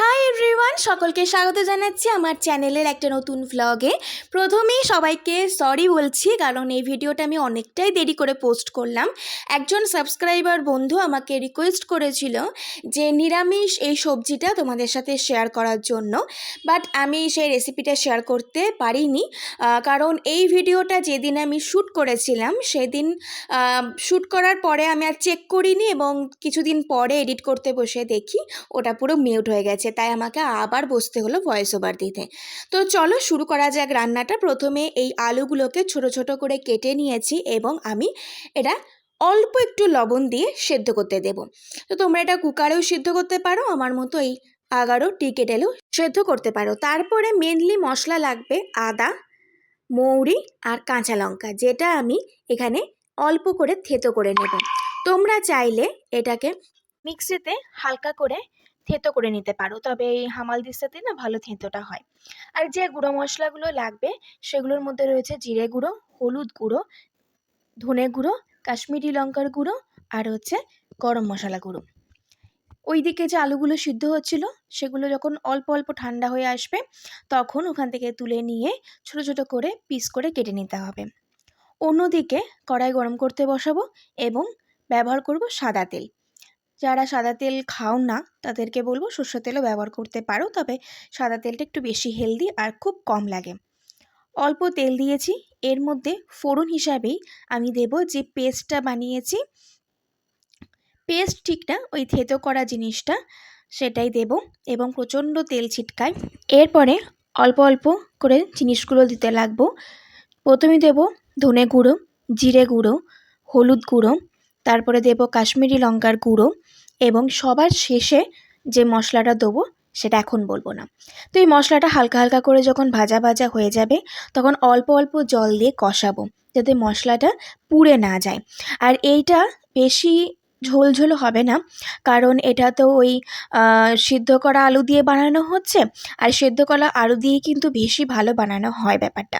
Hi everyone সকলকে স্বাগত জানাচ্ছি আমার চ্যানেলের একটা নতুন ভ্লগে প্রথমেই সবাইকে সরি বলছি, কারণ এই ভিডিওটা আমি অনেকটাই দেরি করে পোস্ট করলাম। একজন সাবস্ক্রাইবার বন্ধু আমাকে রিকোয়েস্ট করেছিল যে নিরামিষ এই সবজিটা তোমাদের সাথে শেয়ার করার জন্য বাট আমি সেই রেসিপিটা শেয়ার করতে পারিনি কারণ এই ভিডিওটা যেদিন আমি শ্যুট করেছিলাম, সেদিন শ্যুট করার পরে আমি আর চেক করিনি এবং কিছুদিন পরে এডিট করতে বসে দেখি, ওটা পুরো মিউট হয়ে গেছে। তাই আমাকে আবার বসতে হলো ভয়েস ওভার দিতে। তো চলো শুরু করা যাক রান্নাটা। প্রথমে এই আলুগুলোকে ছোট ছোট করে কেটে নিয়েছি এবং আমি এটা অল্প একটু লবণ দিয়ে সেদ্ধ করতে দেব। তো তোমরা এটা কুকারেও সিদ্ধ করতে পারো, আমার মতো এই আগারও টিকেটেলেও সেদ্ধ করতে পারো। তারপরে মেনলি মশলা লাগবে আদা, মৌরি আর কাঁচা লঙ্কা, যেটা আমি এখানে অল্প করে থেতো করে নেব। তোমরা চাইলে এটাকে মিক্সিতে হালকা করে থেতো করে নিতে পারো। তবে এই হামাল দিস্তাতে না ভালো থেঁতোটা হয়। আর যে গুঁড়ো মশলাগুলো লাগবে, সেগুলোর মধ্যে রয়েছে জিরে গুঁড়ো, হলুদ গুঁড়ো, ধনে গুঁড়ো, কাশ্মীরি লঙ্কার গুঁড়ো আর হচ্ছে গরম মশলা গুঁড়ো। ওইদিকে যে আলুগুলো সিদ্ধ হচ্ছিল, সেগুলো যখন অল্প অল্প ঠান্ডা হয়ে আসবে, তখন ওখান থেকে তুলে নিয়ে ছোট ছোট করে পিস করে কেটে নিতে হবে। অন্যদিকে কড়াই গরম করতে বসাবো এবং ব্যবহার করব সাদা তেল। যারা সাদা তেল খাও না, তাদেরকে বলব সর্ষের তেলও ব্যবহার করতে পারো, তবে সাদা তেলটা একটু বেশি হেলদি আর খুব কম লাগে। অল্প তেল দিয়েছি, এর মধ্যে ফোড়ন হিসাবেই আমি দেব যে পেস্টটা বানিয়েছি। পেস্ট ঠিক না, ওই থেতো করা জিনিসটা সেটাই দেব এবং প্রচণ্ড তেল ছিটকায়। এরপরে অল্প অল্প করে জিনিসগুলো দিতে লাগবো। প্রথমে দেব ধনে গুঁড়ো, জিরে গুঁড়ো, হলুদ গুঁড়ো তারপরে দেব কাশ্মীরি লঙ্কার গুঁড়ো এবং সবার শেষে যে মশলাটা দেবো সেটা এখন বলব না। তো এই মশলাটা হালকা হালকা করে যখন ভাজা ভাজা হয়ে যাবে, তখন অল্প অল্প জল দিয়ে কষাবো যাতে মশলাটা পুড়ে না যায়। আর এইটা বেশি ঝোল ঝোল হবে না, কারণ এটা তো ওই সিদ্ধ করা আলু দিয়ে বানানো হচ্ছে, আর সেদ্ধ করা আলু দিয়ে কিন্তু বেশি ভালো বানানো হয় ব্যাপারটা।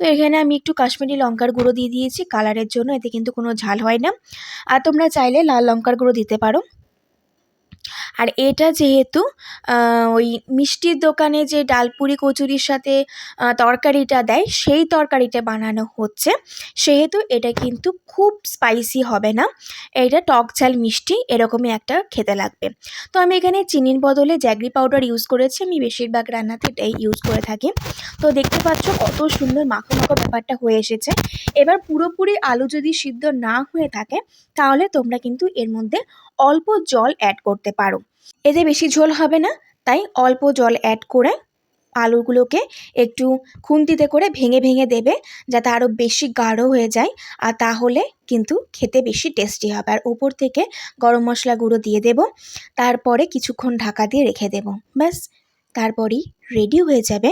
তো এখানে আমি একটু কাশ্মীরি লঙ্কার গুঁড়ো দিয়ে দিয়েছি, কালারের জন্য, এতে কিন্তু কোনো ঝাল হয় না। আর তোমরা চাইলে লাল লঙ্কার গুঁড়ো দিতে পারো। আর এটা যেহেতু ওই মিষ্টির দোকানে যে ডালপুরি কচুরির সাথে তরকারিটা দেয়, সেই তরকারিটা বানানো হচ্ছে। সেহেতু এটা কিন্তু খুব স্পাইসি হবে না। এটা টক ঝাল মিষ্টি, এরকমই একটা খেতে লাগবে। তো আমি এখানে চিনির বদলে জ্যাগরি পাউডার ইউজ করেছি। আমি বেশিরভাগ রান্নাতে এটাই ইউজ করে থাকি। তো দেখতে পাচ্ছ কত সুন্দর মাখো মাখো ব্যাপারটা হয়ে এসেছে। এবার পুরোপুরি আলু যদি সিদ্ধ না হয়ে থাকে, তাহলে তোমরা কিন্তু এর মধ্যে অল্প জল অ্যাড করতে পারো। এতে বেশি ঝোল হবে না, তাই অল্প জল অ্যাড করে আলুগুলোকে একটু খুন্তিতে করে ভেঙে ভেঙে দেবে, যাতে আরও বেশি গাঢ় হয়ে যায়, আর তাহলে কিন্তু খেতে বেশি টেস্টি হবে। আর উপর থেকে গরম মশলা গুঁড়ো দিয়ে দেব, তারপরে কিছুক্ষণ ঢাকা দিয়ে রেখে দেব। ব্যাস, তারপরই রেডি হয়ে যাবে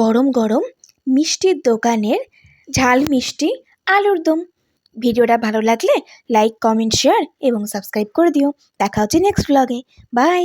গরম গরম মিষ্টির দোকানের ঝাল মিষ্টি আলুর দম। ভিডিওটা ভালো লাগলে লাইক কমেন্ট শেয়ার এবং সাবস্ক্রাইব করে দিও। দেখা হচ্ছে নেক্সট ব্লগে বাই